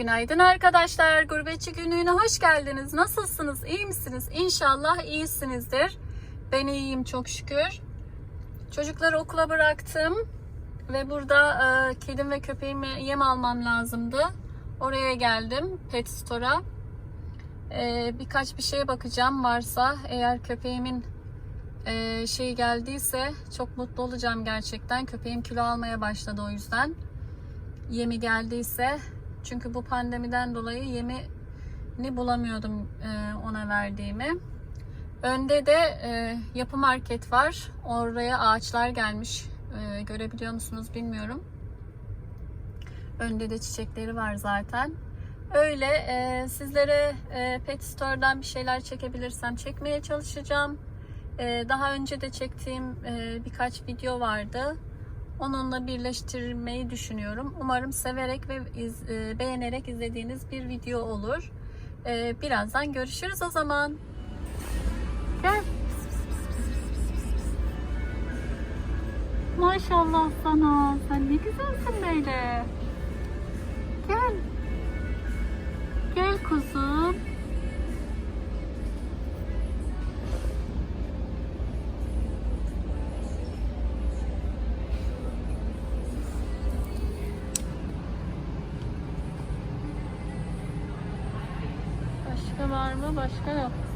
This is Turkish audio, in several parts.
Günaydın arkadaşlar. Gurbetçi günlüğüne hoş geldiniz. Nasılsınız? İyi misiniz? İnşallah iyisinizdir. Ben iyiyim çok şükür. Çocukları okula bıraktım ve burada e, kedim ve köpeğime yem almam lazımdı. Oraya geldim pet store'a. E, birkaç bir şeye bakacağım varsa eğer köpeğimin e, şeyi geldiyse çok mutlu olacağım gerçekten. Köpeğim kilo almaya başladı o yüzden. Yemi geldiyse çünkü bu pandemiden dolayı yemini bulamıyordum e, ona verdiğimi. Önde de e, yapı market var. Oraya ağaçlar gelmiş. E, görebiliyor musunuz bilmiyorum. Önde de çiçekleri var zaten. Öyle e, sizlere e, Pet Store'dan bir şeyler çekebilirsem çekmeye çalışacağım. E, daha önce de çektiğim e, birkaç video vardı. Onunla birleştirmeyi düşünüyorum. Umarım severek ve iz, e, beğenerek izlediğiniz bir video olur. E, birazdan görüşürüz o zaman. Gel. Maşallah sana. Sen ne güzelsin böyle. Gel. Gel kuzum. Başka var mı? Başka yok.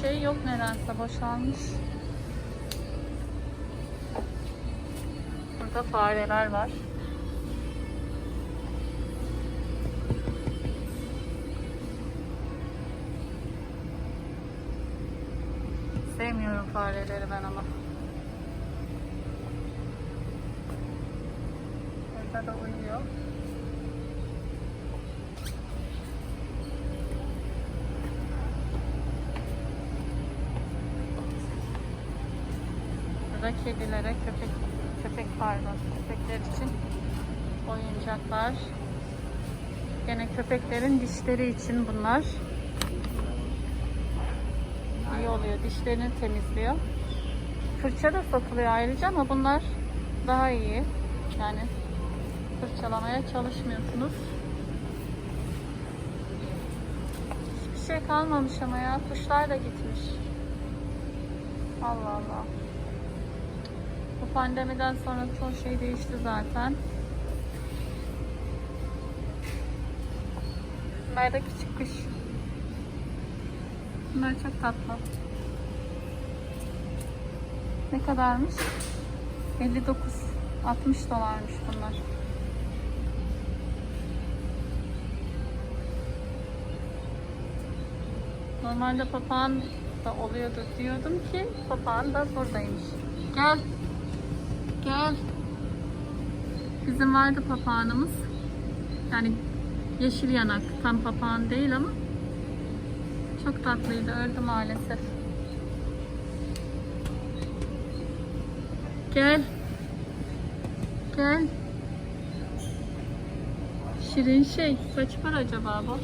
Şey yok nedense boşalmış. Burada fareler var. Sevmiyorum fareleri ben ama. Burada da uyuyor. Burada kedilere, köpek, köpek pardon, köpekler için oyuncaklar. Gene köpeklerin dişleri için bunlar. İyi oluyor, dişlerini temizliyor. Fırça da satılıyor ayrıca ama bunlar daha iyi. Yani fırçalamaya çalışmıyorsunuz. Hiçbir şey kalmamış ama ya. Kuşlar da gitmiş. Allah Allah. Pandemiden sonra çoğu şey değişti zaten. Bunlar da küçük kuş. Bunlar çok tatlı. Ne kadarmış? 59. 60 dolarmış bunlar. Normalde papağan da oluyordu diyordum ki papağan da buradaymış. Gel. Gel. Bizim vardı papağanımız. Yani yeşil yanak. Tam papağan değil ama çok tatlıydı. Öldü maalesef. Gel. Gel. Şirin şey. Kaç para acaba bu?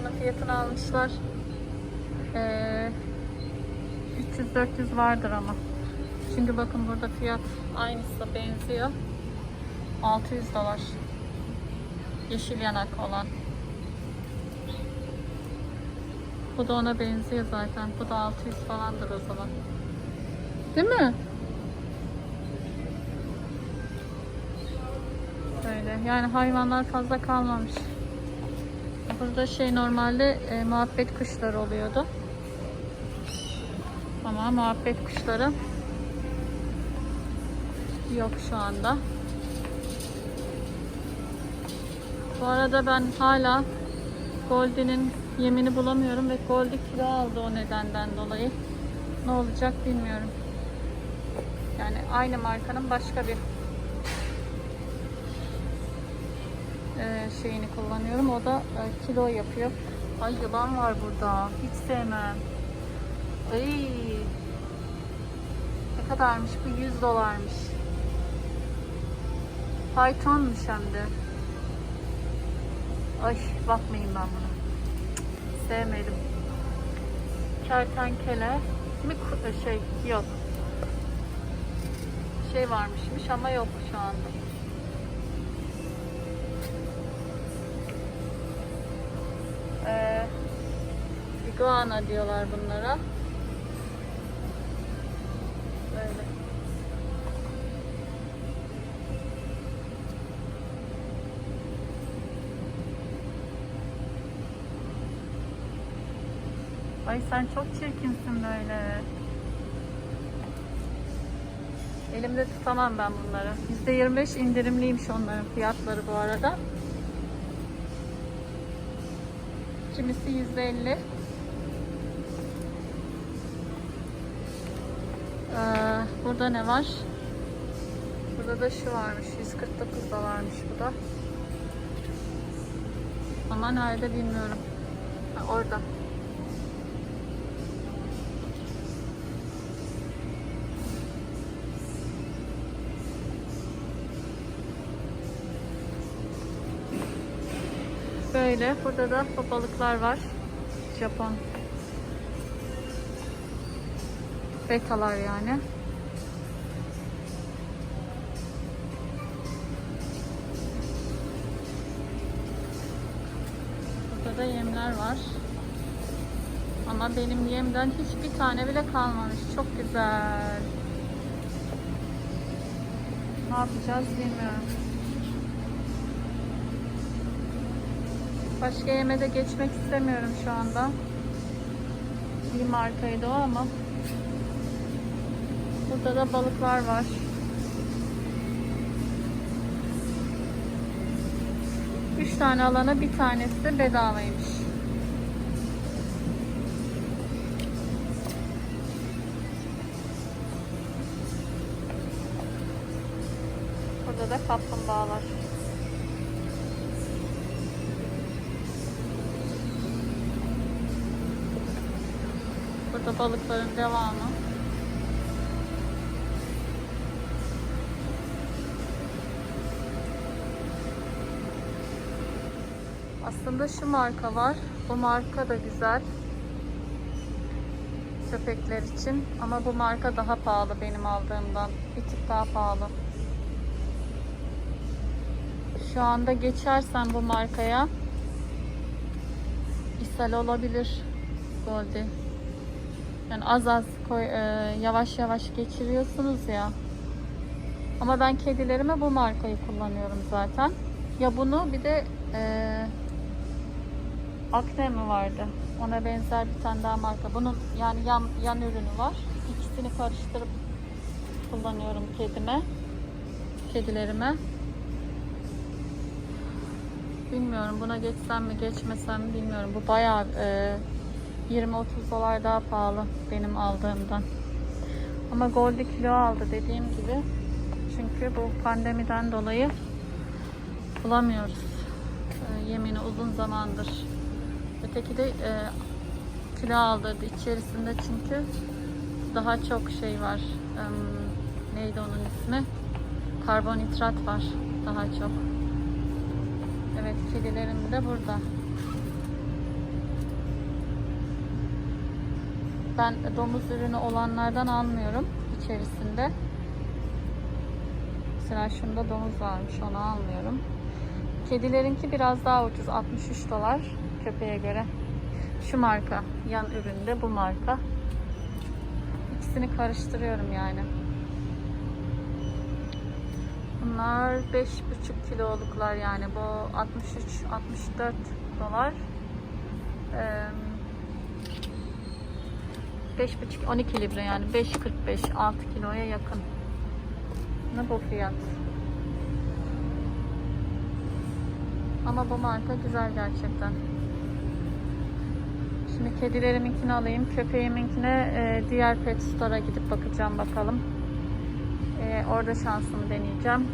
Bunun fiyatını almışlar. Ee, 300-400 vardır ama. Çünkü bakın burada fiyat aynısı benziyor. 600 dolar. Yeşil yanak olan. Bu da ona benziyor zaten. Bu da 600 falandır o zaman. Değil mi? Böyle. Yani hayvanlar fazla kalmamış. Burada şey normalde e, muhabbet kuşları oluyordu. Ama muhabbet kuşları yok şu anda. Bu arada ben hala Goldie'nin yemini bulamıyorum ve Goldie kilo aldı o nedenden dolayı. Ne olacak bilmiyorum. Yani aynı markanın başka bir e, şeyini kullanıyorum. O da e, kilo yapıyor. Ay yılan var burada. Hiç sevmem. Ay. Ne kadarmış bu? 100 dolarmış. Python'muş hem de. Ay bakmayın ben buna. Sevmedim. Kertenkele mi ku- şey yok. Şey varmışmış ama yok şu anda. Ee, iguana diyorlar bunlara. Böyle. Ay sen çok çirkinsin böyle. Elimde tutamam ben bunları. %25 indirimliymiş onların fiyatları bu arada. Kimisi %50. Ee, burada ne var? Burada da şu varmış. 149 dolarmış bu da. Ama nerede bilmiyorum. Ha, orada. Böyle. Burada da bu balıklar var. Japon. Betalar yani. Burada da yemler var. Ama benim yemden hiçbir tane bile kalmamış. Çok güzel. Ne yapacağız bilmiyorum. Başka yeme de geçmek istemiyorum şu anda. İyi markaydı o ama. Burada da balıklar var. Üç tane alana bir tanesi de bedavaymış. Burada da kaplumbağalar. Burada balıkların devamı. Aslında şu marka var. Bu marka da güzel. Köpekler için. Ama bu marka daha pahalı benim aldığımdan. Bir tık daha pahalı. Şu anda geçersen bu markaya ishal olabilir. Goldie. Yani az az koy, e, yavaş yavaş geçiriyorsunuz ya. Ama ben kedilerime bu markayı kullanıyorum zaten. Ya bunu bir de e, Akne mi vardı? Ona benzer bir tane daha marka. Bunun yani yan, yan ürünü var. İkisini karıştırıp kullanıyorum kedime. Kedilerime. Bilmiyorum buna geçsem mi geçmesem mi bilmiyorum. Bu bayağı e, 20-30 dolar daha pahalı benim aldığımdan. Ama Goldie kilo aldı dediğim gibi. Çünkü bu pandemiden dolayı bulamıyoruz. E, yemini uzun zamandır. Öteki de e, kilo aldırdı içerisinde çünkü daha çok şey var. E, neydi onun ismi? Karbonhidrat var daha çok. Evet kedilerim de burada. Ben domuz ürünü olanlardan almıyorum içerisinde. Mesela şunda domuz varmış onu almıyorum. Kedilerinki biraz daha ucuz 63 dolar köpeğe göre. Şu marka yan üründe bu marka. İkisini karıştırıyorum yani. Bunlar 5,5 kiloluklar yani bu 63 64 dolar. Ee, 5,5 12 libre yani 5.45 6 kiloya yakın. Ne bu fiyat? Ama bu marka güzel gerçekten. Şimdi kedileriminkini alayım. Köpeğiminkine e, diğer pet store'a gidip bakacağım bakalım. E, orada şansımı deneyeceğim.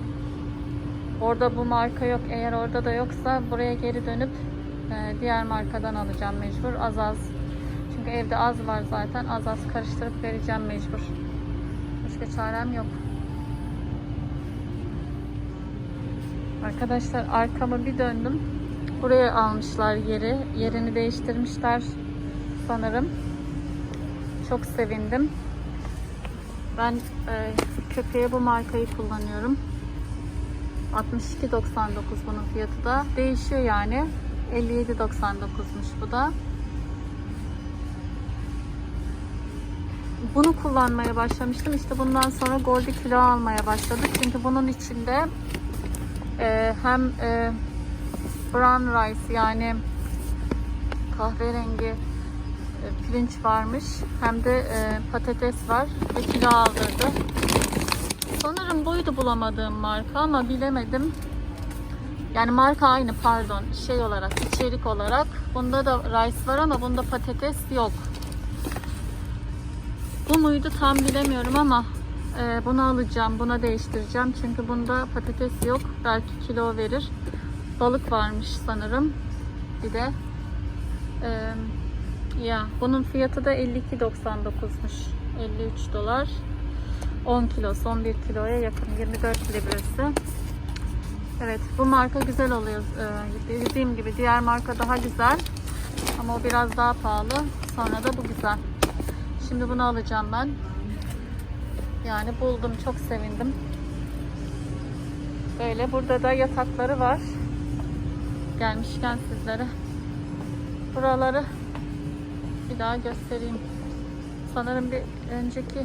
Orada bu marka yok. Eğer orada da yoksa buraya geri dönüp Ee, diğer markadan alacağım mecbur. Az az. Çünkü evde az var zaten. Az az karıştırıp vereceğim mecbur. Başka çarem yok. Arkadaşlar arkamı bir döndüm. Buraya almışlar yeri. Yerini değiştirmişler sanırım. Çok sevindim. Ben e, köpeğe bu markayı kullanıyorum. 62.99 bunun fiyatı da. Değişiyor yani. 57.99'muş bu da. Bunu kullanmaya başlamıştım. İşte bundan sonra Goldie kilo almaya başladık. Çünkü bunun içinde e, hem e, brown rice yani kahverengi e, pirinç varmış. Hem de e, patates var ve kilo aldırdı. Sanırım buydu bulamadığım marka ama bilemedim. Yani marka aynı pardon. Şey olarak, içerik olarak. Bunda da rice var ama bunda patates yok. Bu muydu tam bilemiyorum ama e, bunu alacağım. Buna değiştireceğim. Çünkü bunda patates yok. Belki kilo verir. Balık varmış sanırım. Bir de. E, ya bunun fiyatı da 52.99'muş. 53 dolar. 10 kilosu 11 kiloya yakın 24 libresi. Evet bu marka güzel oluyor. Ee, dediğim gibi diğer marka daha güzel. Ama o biraz daha pahalı. Sonra da bu güzel. Şimdi bunu alacağım ben. Yani buldum. Çok sevindim. Böyle burada da yatakları var. Gelmişken sizlere buraları bir daha göstereyim. Sanırım bir önceki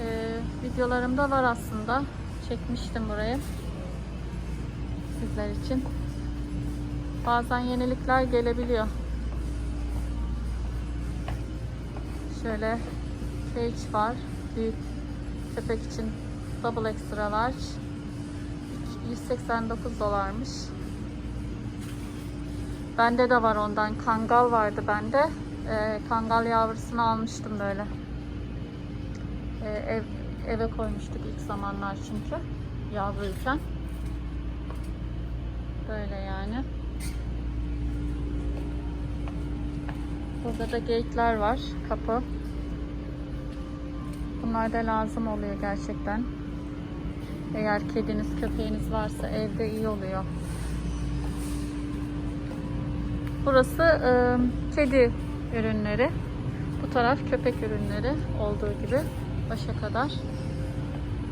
e, videolarımda var aslında. Çekmiştim burayı. Sizler için. Bazen yenilikler gelebiliyor. Şöyle cage var. Büyük köpek için double extra large. 189 dolarmış. Bende de var ondan. Kangal vardı bende. Ee, kangal yavrusunu almıştım böyle. Ee, ev, eve koymuştuk ilk zamanlar çünkü. Yavruyken. Böyle yani. Burada da gate'ler var. Kapı. Bunlar da lazım oluyor gerçekten. Eğer kediniz, köpeğiniz varsa evde iyi oluyor. Burası e, kedi ürünleri. Bu taraf köpek ürünleri olduğu gibi başa kadar.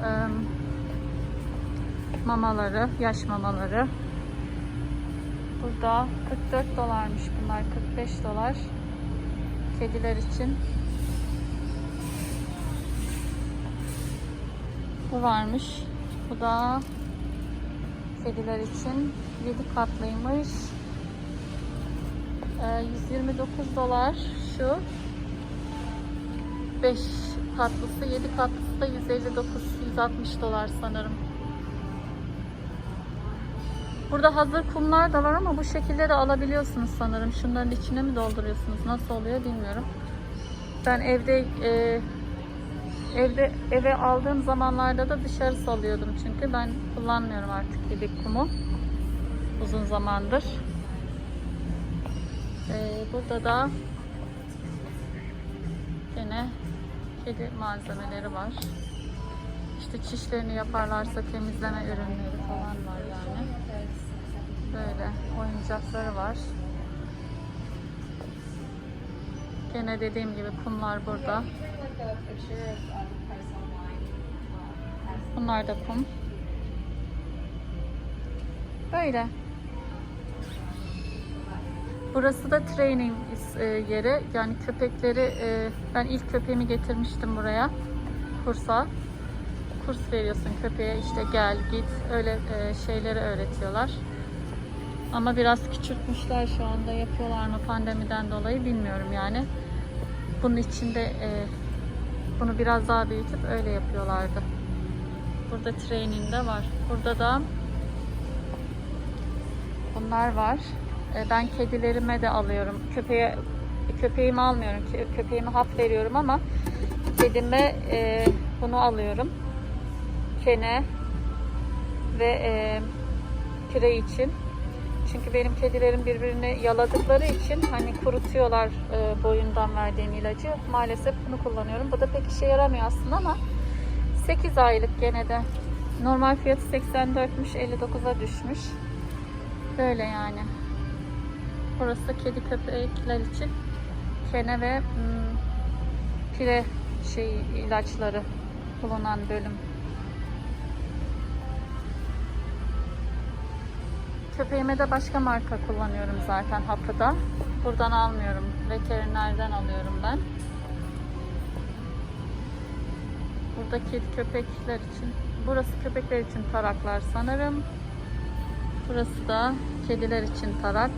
E, mamaları, yaş mamaları. Burada 44 dolarmış bunlar. 45 dolar. Kediler için. Bu varmış. Bu da kediler için 7 katlıymış. Ee, 129 dolar şu. 5 katlısı, 7 katlısı da 159 160 dolar sanırım. Burada hazır kumlar da var ama bu şekilde de alabiliyorsunuz sanırım. Şunların içine mi dolduruyorsunuz? Nasıl oluyor bilmiyorum. Ben evde e, evde eve aldığım zamanlarda da dışarı salıyordum çünkü ben kullanmıyorum artık kedi kumu uzun zamandır. E, burada da yine kedi malzemeleri var. İşte çişlerini yaparlarsa temizleme ürünleri falan var yani. Böyle oyuncakları var. Gene dediğim gibi kumlar burada. Bunlar da kum. Böyle. Burası da training e, yeri. Yani köpekleri e, ben ilk köpeğimi getirmiştim buraya. Kursa. Kurs veriyorsun köpeğe işte gel git öyle e, şeyleri öğretiyorlar. Ama biraz küçültmüşler şu anda yapıyorlar mı pandemiden dolayı bilmiyorum yani. Bunun içinde e, bunu biraz daha büyütüp öyle yapıyorlardı. Burada training de var. Burada da bunlar var. E, ben kedilerime de alıyorum. Köpeğe köpeğimi almıyorum. Kö- Köpeğime hap veriyorum ama kedime e, bunu alıyorum. Kene ve e, pire için. Çünkü benim kedilerim birbirini yaladıkları için hani kurutuyorlar e, boyundan verdiğim ilacı. Maalesef bunu kullanıyorum. Bu da pek işe yaramıyor aslında ama 8 aylık gene de. Normal fiyatı 84'müş 59'a düşmüş. Böyle yani. Burası kedi köpekler için kene ve hmm, pire şey ilaçları bulunan bölüm. Köpeğime de başka marka kullanıyorum zaten hapı da. Buradan almıyorum. Veterinerden alıyorum ben. Burada kedi köpekler için. Burası köpekler için taraklar sanırım. Burası da kediler için tarak.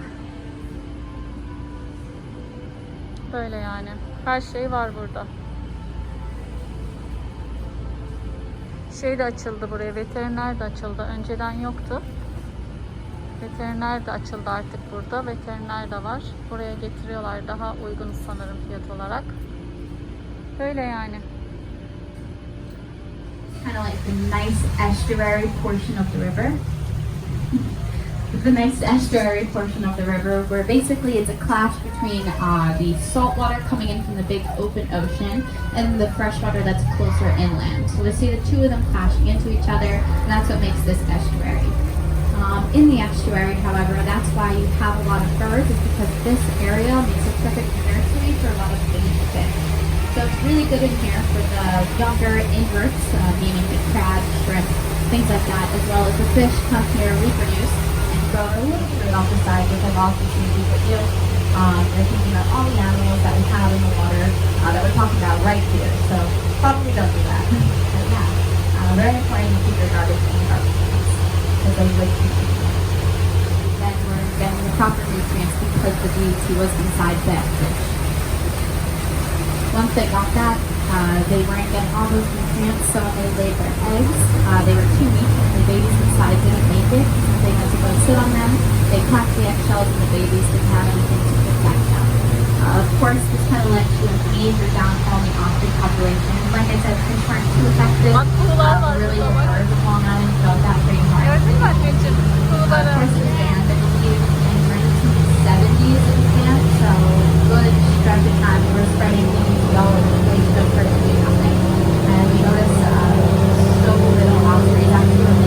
Böyle yani. Her şey var burada. Şey de açıldı buraya. Veteriner de açıldı. Önceden yoktu. Veteriner de açıldı artık burada. Veteriner de var. Buraya getiriyorlar. Daha uygun sanırım fiyat olarak. Böyle yani. kind of like the nice estuary portion of the river. the nice estuary portion of the river, where basically it's a clash between uh, the salt water coming in from the big open ocean and the fresh water that's closer inland. So we see the two of them clashing into each other, and that's what makes this estuary. Um, in the estuary, however, that's why you have a lot of birds, is because this area makes a perfect nursery for a lot of baby fish. So it's really good in here for the younger inverts, uh, meaning the crab, shrimp, things like that, as well as the fish come here, reproduce, and grow a little bit off the side, which I've also seen people do. Um, they're thinking about all the animals that we have in the water uh, that we're talking about right here. So probably don't do that. but yeah, uh, very important to keep your garbage cans because they would. Then we're getting the proper nutrients because the DET was inside that fish. Once they got that, uh, they weren't getting all those nutrients, so when they laid their eggs, uh, they were too weak and the babies inside didn't make it. So they had to go sit on them. They cracked the eggshells and the babies didn't have anything to protect them. Uh, of course, this kind of led to a major downfall in the osprey population. Like I said, fish weren't too effective. Var really, burada the bak. birds it was banned, I believe, in 1970s in so good time we were spreading the nothing. And we noticed uh, so little ospreys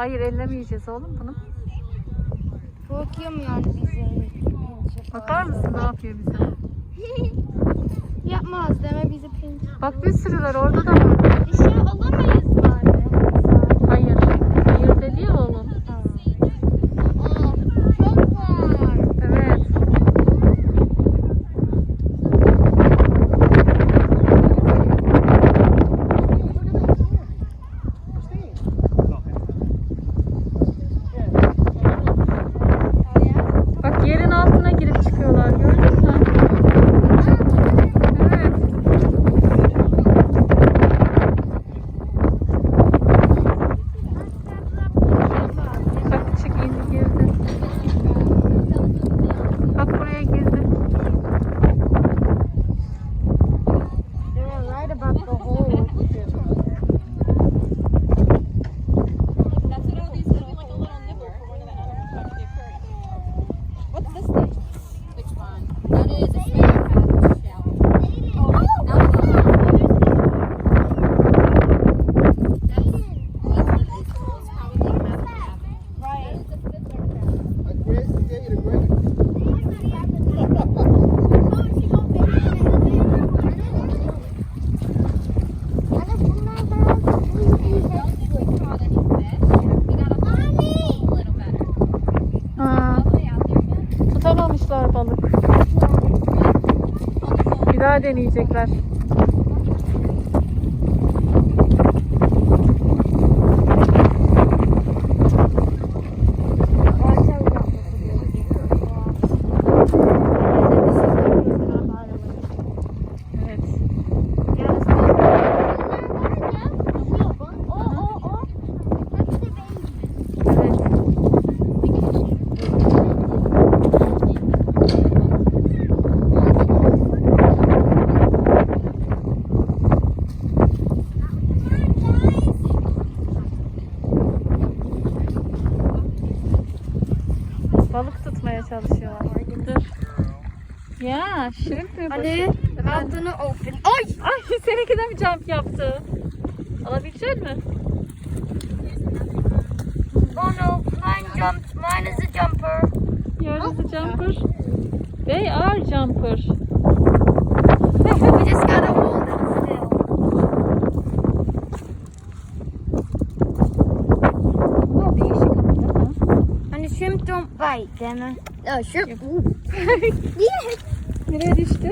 Hayır ellemeyeceğiz oğlum bunu. Korkuyor mu yani bize? Bakar mısın ne yapıyor bize? Yapmaz deme bizi pinç. Bak bir sürüler orada da deneyecekler. Evet. Evet. Balık tutmaya çalışıyorlar. Dur. Ya, şirin mi Anne, altını open. Ay! Ay seninki de mi jump yaptı? Alabilecek mi? Oh no, mine jumped. Mine is a jumper. Yours is a jumper. They are jumper. We just gotta hold it still. Değişik ama değil mi? Hani shrimp don't bite değil mi? Oh, sure. Nereye düştü?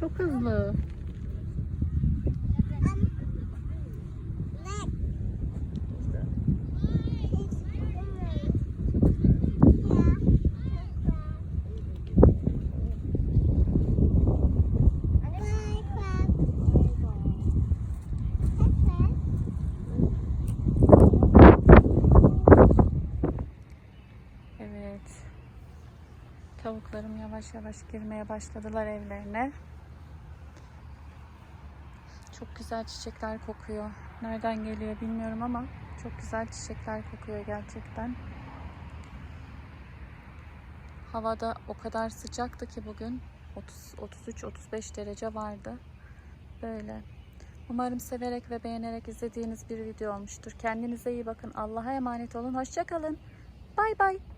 Çok hızlı. Evet. Tavuklarım yavaş yavaş girmeye başladılar evlerine. Çok güzel çiçekler kokuyor. Nereden geliyor bilmiyorum ama çok güzel çiçekler kokuyor gerçekten. Havada o kadar sıcaktı ki bugün 33-35 derece vardı. Böyle. Umarım severek ve beğenerek izlediğiniz bir video olmuştur. Kendinize iyi bakın. Allah'a emanet olun. Hoşçakalın. Bay bay.